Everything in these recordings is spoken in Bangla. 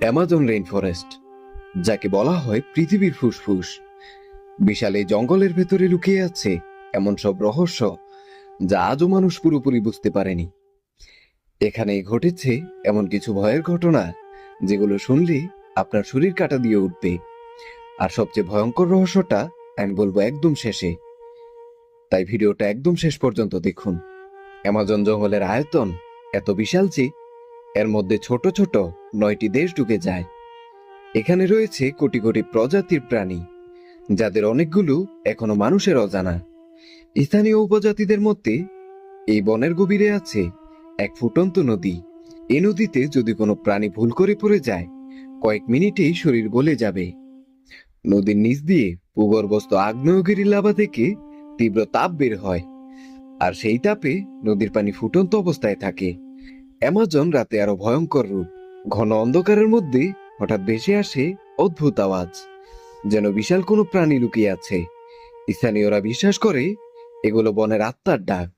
অ্যামাজন রেইন ফরেস্ট যাকে বলা হয় পৃথিবীর ফুসফুস। বিশাল এই জঙ্গলের ভেতরে লুকিয়ে আছে এমন সব রহস্য যা আজও মানুষ পুরোপুরি বুঝতে পারেনি। এখানেই ঘটেছে এমন কিছু ভয়ের ঘটনা যেগুলো শুনলে আপনার শরীর কাটা দিয়ে উঠবে। আর সবচেয়ে ভয়ঙ্কর রহস্যটা আমি বলব একদম শেষে। তাই ভিডিওটা একদম শেষ পর্যন্ত দেখুন। অ্যামাজন জঙ্গলের আয়তন এত বিশাল যে এর মধ্যে ছোট ছোট নয়টি দেশ ঢুকে যায়। এখানে রয়েছে কোটি কোটি প্রজাতির প্রাণী, যাদের অনেকগুলো এখনও মানুষের অজানা। স্থানীয় উপজাতিদের মধ্যে এই বনের গভীরে আছে এক ফুটন্ত নদী। এ নদীতে যদি কোনো প্রাণী ভুল করে পড়ে যায়, কয়েক মিনিটেই শরীর গলে যাবে। নদীর নিচ দিয়ে ভূগর্ভস্থ আগ্নেয়গিরি লাভা থেকে তীব্র তাপ বের হয়, আর সেই তাপে নদীর পানি ফুটন্ত অবস্থায় থাকে। অ্যামাজন রাতে আরও ভয়ঙ্কর রূপ। ঘন অন্ধকারের মধ্যে হঠাৎ ভেসে আসে অদ্ভুত আওয়াজ, যেন বিশাল কোনো প্রাণী লুকিয়ে আছে। স্থানীয়রা বিশ্বাস করে, এগুলো বনের আত্মার ডাক।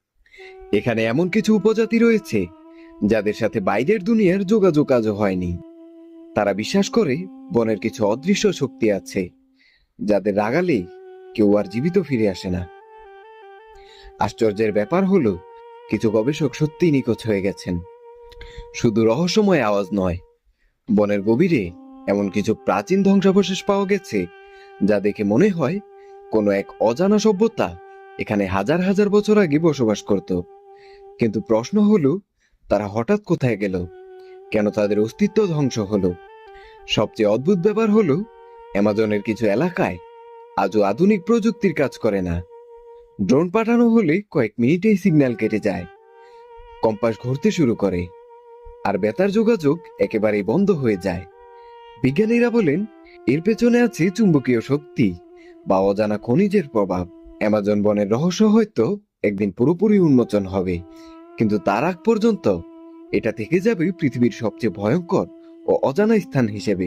এখানে এমন কিছু উপজাতি রয়েছে, যাদের সাথে বাইরের দুনিয়ার যোগাযোগ আজও হয়নি। তারা বিশ্বাস করে, বনের কিছু অদৃশ্য শক্তি আছে, যাদের রাগালে কেউ আর জীবিত ফিরে আসে না। আশ্চর্যের ব্যাপার হলো, কিছু গবেষক সত্যিই নিখোঁজ হয়ে গেছেন। শুধু রহস্যময় আওয়াজ নয়, বনের গভীরে এমন কিছু প্রাচীন ধ্বংসাবশেষ পাওয়া গেছে যা দেখে মনে হয় কোনো এক অজানা সভ্যতা এখানে হাজার হাজার বছর আগে বসবাস করত। কিন্তু প্রশ্ন হলো, তারা হঠাৎ কোথায় গেল? কেন তাদের অস্তিত্ব ধ্বংস হলো? সবচেয়ে অদ্ভুত ব্যাপার হলো, অ্যামাজনের কিছু এলাকায় আজও আধুনিক প্রযুক্তির কাজ করে না। ড্রোন পাঠানো হলে কয়েক মিনিটেই সিগন্যাল কেটে যায়। কম্পাস ঘুরতে শুরু করে। আর বেতার যোগাযোগ একেবারেই বন্ধ হয়ে যায়। বিজ্ঞানীরা বলেন, এর পেছনে আছে চুম্বকীয় শক্তি বা অজানা খনিজের প্রভাব। অ্যামাজন বনের রহস্য হয়তো একদিন পুরোপুরি উন্মোচন হবে, কিন্তু তার আগ পর্যন্ত এটা থেকে যাবে পৃথিবীর সবচেয়ে ভয়ঙ্কর ও অজানা স্থান হিসেবে।